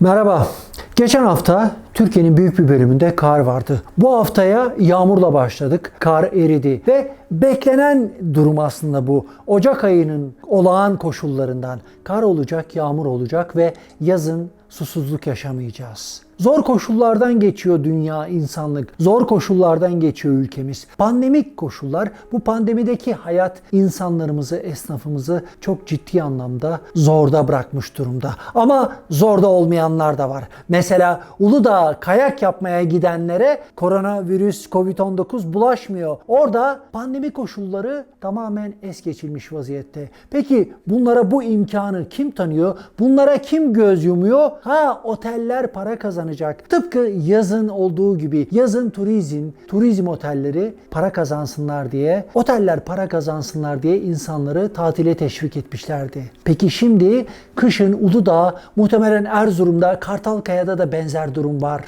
Merhaba. Geçen hafta Türkiye'nin büyük bir bölümünde kar vardı. Bu haftaya yağmurla başladık. Kar eridi ve beklenen durum aslında bu. Ocak ayının olağan koşullarından kar olacak, yağmur olacak ve yazın susuzluk yaşamayacağız. Zor koşullardan geçiyor dünya, insanlık. Zor koşullardan geçiyor ülkemiz. Pandemik koşullar, bu pandemideki hayat insanlarımızı, esnafımızı çok ciddi anlamda zorda bırakmış durumda. Ama zorda olmayanlar da var. Mesela Uludağ kayak yapmaya gidenlere koronavirüs, Covid-19 bulaşmıyor. Orada pandemi koşulları tamamen es geçilmiş vaziyette. Peki bunlara bu imkanı kim tanıyor? Bunlara kim göz yumuyor? Ha oteller para kazanacak. Tıpkı yazın olduğu gibi yazın turizm, turizm otelleri para kazansınlar diye, oteller para kazansınlar diye insanları tatile teşvik etmişlerdi. Peki şimdi kışın Uludağ, muhtemelen Erzurum'da, Kartalkaya'da da benzer durum var.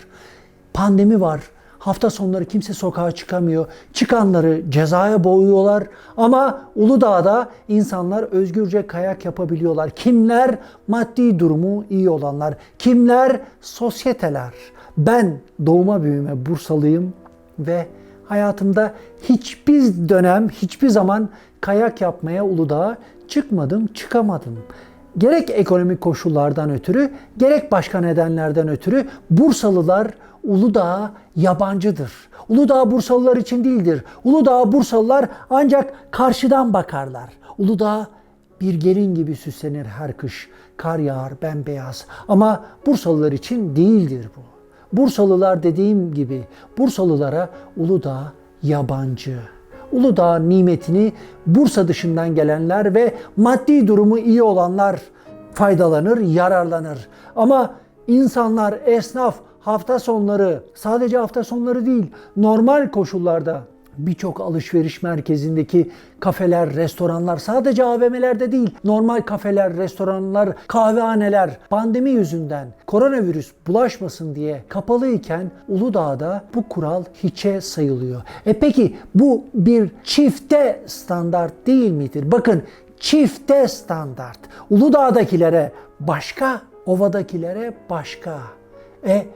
Pandemi var. Hafta sonları kimse sokağa çıkamıyor. Çıkanları cezaya boğuyorlar. Ama Uludağ'da insanlar özgürce kayak yapabiliyorlar. Kimler? Maddi durumu iyi olanlar. Kimler? Sosyeteler. Ben doğuma büyüme Bursalıyım ve hayatımda hiçbir dönem, hiçbir zaman kayak yapmaya Uludağ'a çıkmadım, çıkamadım. Gerek ekonomik koşullardan ötürü, gerek başka nedenlerden ötürü Bursalılar Uludağ'a yabancıdır. Uludağ Bursalılar için değildir. Uludağ Bursalılar ancak karşıdan bakarlar. Uludağ bir gelin gibi süslenir her kış. Kar yağar bembeyaz. Ama Bursalılar için değildir bu. Bursalılar dediğim gibi Bursalılara Uludağ yabancı. Uludağ nimetini Bursa dışından gelenler ve maddi durumu iyi olanlar faydalanır, yararlanır. Ama insanlar, esnaf hafta sonları, sadece hafta sonları değil, normal koşullarda birçok alışveriş merkezindeki kafeler, restoranlar, sadece AVM'lerde değil, normal kafeler, restoranlar, kahvehaneler pandemi yüzünden koronavirüs bulaşmasın diye kapalı iken Uludağ'da bu kural hiçe sayılıyor. E peki bu bir çifte standart değil midir? Bakın çifte standart. Uludağ'dakilere başka, ovadakilere başka. E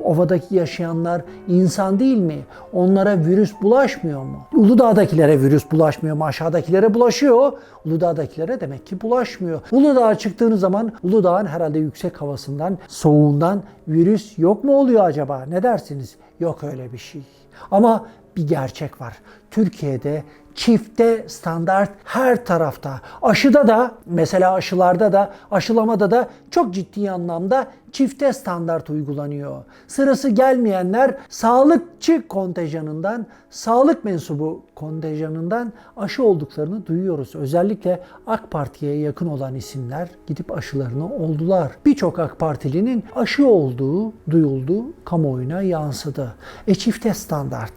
ovadaki yaşayanlar insan değil mi? Onlara virüs bulaşmıyor mu? Uludağ'dakilere virüs bulaşmıyor mu? Aşağıdakilere bulaşıyor. Uludağ'dakilere demek ki bulaşmıyor. Uludağ'a çıktığınız zaman Uludağ'ın herhalde yüksek havasından, soğuğundan virüs yok mu oluyor acaba? Ne dersiniz? Yok öyle bir şey. Ama bir gerçek var. Türkiye'de çifte standart her tarafta. Aşıda da mesela aşılarda da aşılamada da çok ciddi anlamda çifte standart uygulanıyor. Sırası gelmeyenler sağlıkçı kontenjanından, sağlık mensubu kontenjanından aşı olduklarını duyuyoruz. Özellikle AK Parti'ye yakın olan isimler gidip aşılarını oldular. Birçok AK Partilinin aşı olduğu duyuldu, kamuoyuna yansıdı. E çifte standart.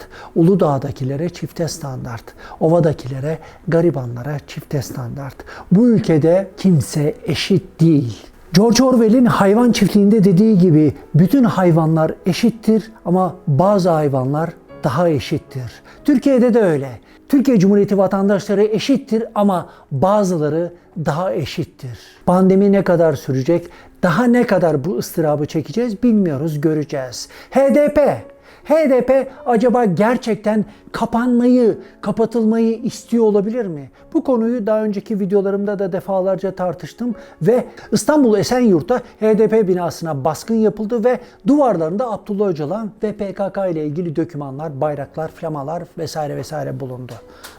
Uludağ'dakilere çifte standart. Ovadakilere, garibanlara çifte standart. Bu ülkede kimse eşit değil. George Orwell'in hayvan çiftliğinde dediği gibi bütün hayvanlar eşittir ama bazı hayvanlar daha eşittir. Türkiye'de de öyle. Türkiye Cumhuriyeti vatandaşları eşittir ama bazıları daha eşittir. Pandemi ne kadar sürecek? Daha ne kadar bu ıstırabı çekeceğiz bilmiyoruz, göreceğiz. HDP HDP acaba gerçekten kapanmayı, kapatılmayı istiyor olabilir mi? Bu konuyu daha önceki videolarımda da defalarca tartıştım ve İstanbul Esenyurt'ta HDP binasına baskın yapıldı ve duvarlarında Abdullah Öcalan ve PKK ile ilgili dokümanlar, bayraklar, flamalar vesaire vesaire bulundu.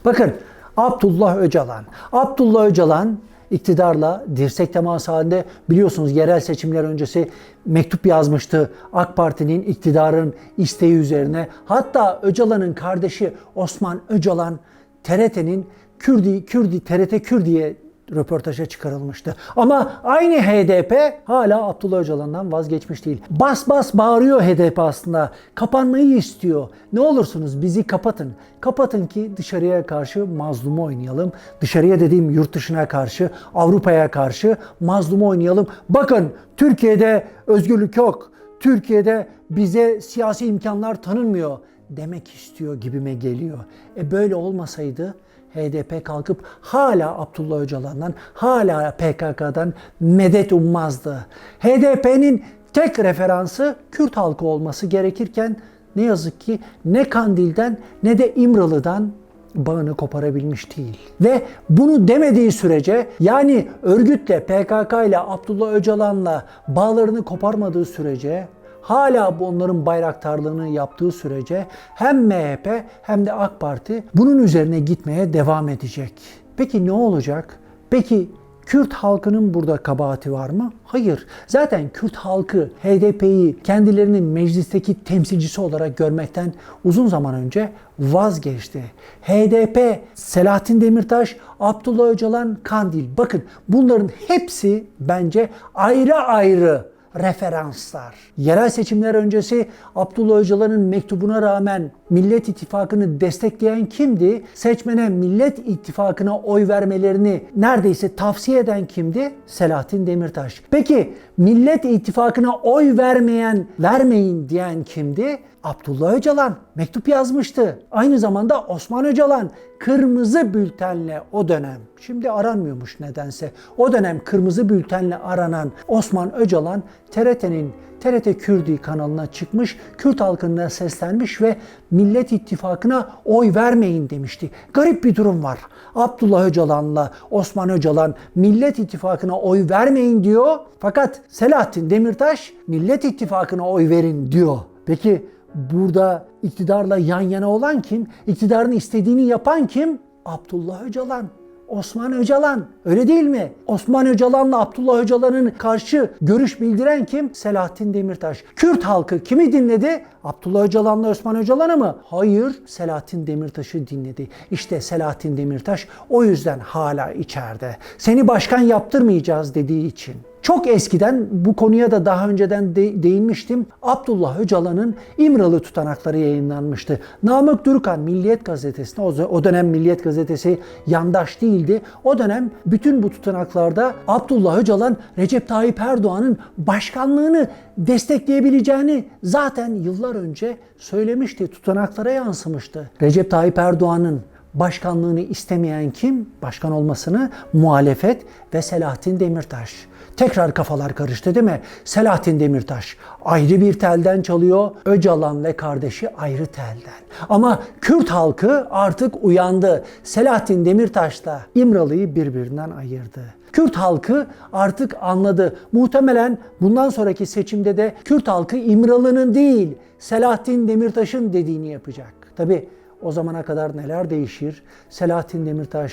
Bakın Abdullah Öcalan. Abdullah Öcalan iktidarla dirsek teması halinde biliyorsunuz yerel seçimler öncesi mektup yazmıştı AK Parti'nin iktidarın isteği üzerine. Hatta Öcalan'ın kardeşi Osman Öcalan TRT'nin Kürdi, Kürdi, TRT Kürdi'ye röportaja çıkarılmıştı. Ama aynı HDP hala Abdullah Öcalan'dan vazgeçmiş değil. Bas bas bağırıyor HDP aslında. Kapanmayı istiyor. Ne olursunuz bizi kapatın. Kapatın ki dışarıya karşı mazlumu oynayalım. Dışarıya dediğim yurt dışına karşı, Avrupa'ya karşı mazlumu oynayalım. Bakın Türkiye'de özgürlük yok. Türkiye'de bize siyasi imkanlar tanınmıyor demek istiyor gibime geliyor. E böyle olmasaydı HDP kalkıp hala Abdullah Öcalan'dan, hala PKK'dan medet ummazdı. HDP'nin tek referansı Kürt halkı olması gerekirken ne yazık ki ne Kandil'den ne de İmralı'dan bağını koparabilmiş değil. Ve bunu demediği sürece yani örgütle, PKK ile, Abdullah Öcalan'la bağlarını koparmadığı sürece hala bu onların bayraktarlığını yaptığı sürece hem MHP hem de AK Parti bunun üzerine gitmeye devam edecek. Peki ne olacak? Peki Kürt halkının burada kabahati var mı? Hayır. Zaten Kürt halkı HDP'yi kendilerinin meclisteki temsilcisi olarak görmekten uzun zaman önce vazgeçti. HDP, Selahattin Demirtaş, Abdullah Öcalan, Kandil. Bakın bunların hepsi bence ayrı ayrı referanslar. Yerel seçimler öncesi Abdullah Öcalan'ın mektubuna rağmen Millet İttifakı'nı destekleyen kimdi? Seçmene Millet İttifakı'na oy vermelerini neredeyse tavsiye eden kimdi? Selahattin Demirtaş. Peki Millet İttifakı'na oy vermeyen, vermeyin diyen kimdi? Abdullah Öcalan mektup yazmıştı. Aynı zamanda Osman Öcalan kırmızı bültenle o dönem, şimdi aranmıyormuş nedense, o dönem kırmızı bültenle aranan Osman Öcalan TRT'nin TRT Kürdi kanalına çıkmış, Kürt halkına seslenmiş ve Millet İttifakı'na oy vermeyin demişti. Garip bir durum var. Abdullah Öcalan'la Osman Öcalan Millet İttifakı'na oy vermeyin diyor. Fakat Selahattin Demirtaş Millet İttifakı'na oy verin diyor. Peki burada iktidarla yan yana olan kim? İktidarın istediğini yapan kim? Abdullah Öcalan. Osman Öcalan. Öyle değil mi? Osman Öcalan'la Abdullah Öcalan'ın karşı görüş bildiren kim? Selahattin Demirtaş. Kürt halkı kimi dinledi? Abdullah Öcalan'la Osman Öcalan'ı mı? Hayır, Selahattin Demirtaş'ı dinledi. İşte Selahattin Demirtaş o yüzden hala içeride. Seni başkan yaptırmayacağız dediği için. Çok eskiden bu konuya da daha önceden de- değinmiştim. Abdullah Öcalan'ın İmralı tutanakları yayınlanmıştı. Namık Durukan Milliyet Gazetesi'ne, o, o dönem Milliyet Gazetesi yandaş değildi. O dönem bütün bu tutanaklarda Abdullah Öcalan Recep Tayyip Erdoğan'ın başkanlığını destekleyebileceğini zaten yıllar önce söylemişti. Tutanaklara yansımıştı. Recep Tayyip Erdoğan'ın başkanlığını istemeyen kim? Başkan olmasını muhalefet ve Selahattin Demirtaş. Tekrar kafalar karıştı değil mi? Selahattin Demirtaş ayrı bir telden çalıyor. Öcalan ve kardeşi ayrı telden. Ama Kürt halkı artık uyandı. Selahattin Demirtaş'la İmralı'yı birbirinden ayırdı. Kürt halkı artık anladı. Muhtemelen bundan sonraki seçimde de Kürt halkı İmralı'nın değil Selahattin Demirtaş'ın dediğini yapacak. Tabi o zamana kadar neler değişir? Selahattin Demirtaş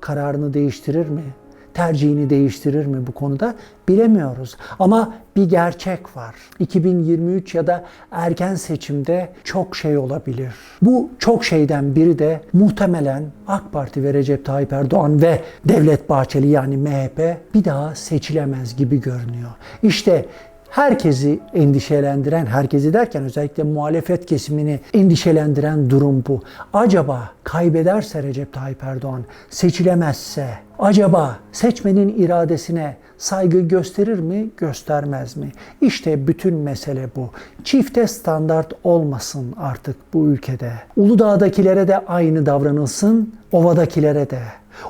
kararını değiştirir mi? Tercihini değiştirir mi bu konuda bilemiyoruz. Ama bir gerçek var. 2023 ya da erken seçimde çok şey olabilir. Bu çok şeyden biri de muhtemelen AK Parti ve Recep Tayyip Erdoğan ve Devlet Bahçeli yani MHP bir daha seçilemez gibi görünüyor. İşte herkesi endişelendiren, herkesi derken özellikle muhalefet kesimini endişelendiren durum bu. Acaba kaybederse Recep Tayyip Erdoğan, seçilemezse, acaba seçmenin iradesine saygı gösterir mi, göstermez mi? İşte bütün mesele bu. Çifte standart olmasın artık bu ülkede. Uludağ'dakilere de aynı davranılsın, ovadakilere de.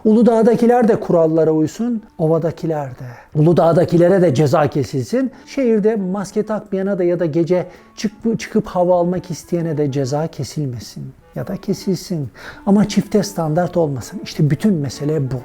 Uludağ'dakiler de kurallara uysun, ovadakiler de. Uludağ'dakilere de ceza kesilsin. Şehirde maske takmayana da ya da gece çıkıp, çıkıp hava almak isteyene de ceza kesilmesin ya da kesilsin. Ama çifte standart olmasın. İşte bütün mesele bu.